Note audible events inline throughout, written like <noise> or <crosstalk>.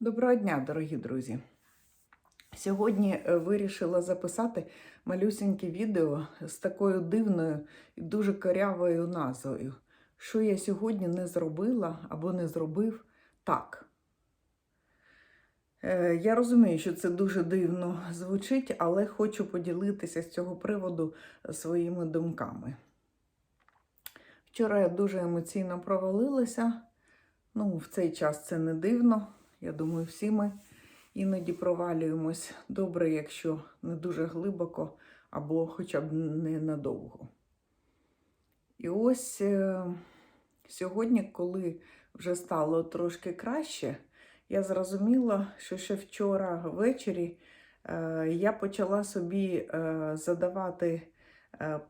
Доброго дня, дорогі друзі! Сьогодні е, вирішила записати малюсеньке відео з такою дивною і дуже корявою назвою. Що я сьогодні не зробила або не зробив так. Е, Я розумію, що це дуже дивно звучить, але хочу поділитися з цього приводу своїми думками. Вчора я дуже емоційно провалилася. Ну, в цей час це не дивно. Я думаю, всі ми іноді провалюємось добре, якщо не дуже глибоко або хоча б не надовго. І ось е, сьогодні, коли вже стало трошки краще, я зрозуміла, що ще вчора ввечері е, я почала собі е, задавати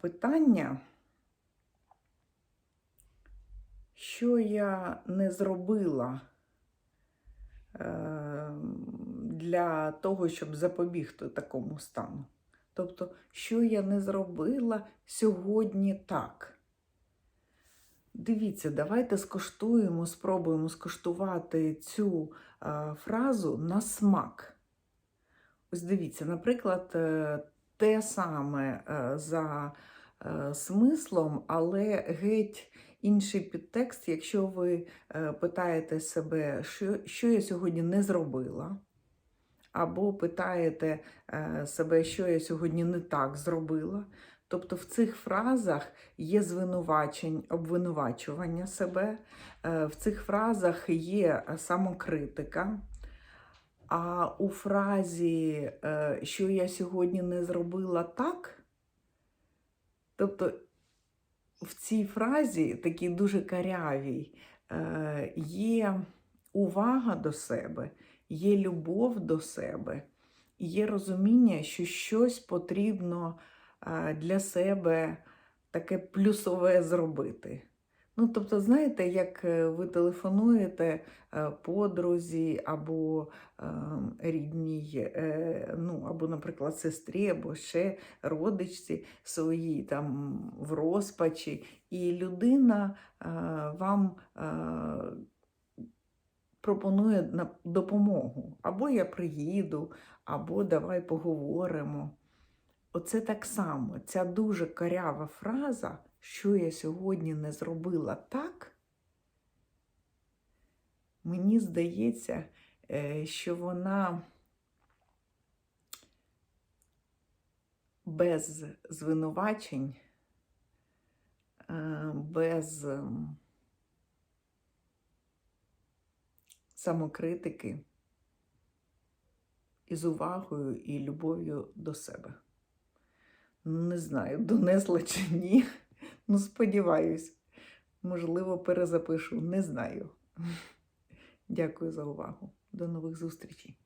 питання, що я не зробила для того, щоб запобігти такому стану. Тобто, що я не зробила сьогодні так. Дивіться, давайте скоштуємо, спробуємо скоштувати цю е, фразу на смак. Ось дивіться, наприклад, е, те саме е, за смислом, але геть інший підтекст, якщо ви е, питаєте себе, що, що я сьогодні не зробила, або питаєте е, себе, що я сьогодні не так зробила. Тобто в цих фразах є звинувачень, обвинувачування себе, е, в цих фразах є самокритика. А у фразі, що я сьогодні не зробила так, тобто в цій фразі, такій дуже карявій, е, є увага до себе, є любов до себе, є розуміння, що щось потрібно е, для себе таке плюсове зробити. Ну, тобто, знаєте, як е, ви телефонуєте е, подрузі або е, рідній, е, ну, або, наприклад, сестрі, або ще родичці своїй там в розпачі, і людина вам пропонує допомогу. Або я приїду, або давай поговоримо. Оце так само, ця дуже корява фраза, що я сьогодні не зробила так, мені здається, е, що вона без звинувачень, е, без ем, самокритики і з увагою і любов'ю до себе. Не знаю, донесла чи ні. Ну, сподіваюсь, можливо, перезапишу. Не знаю. <laughs> Дякую за увагу. До нових зустрічей.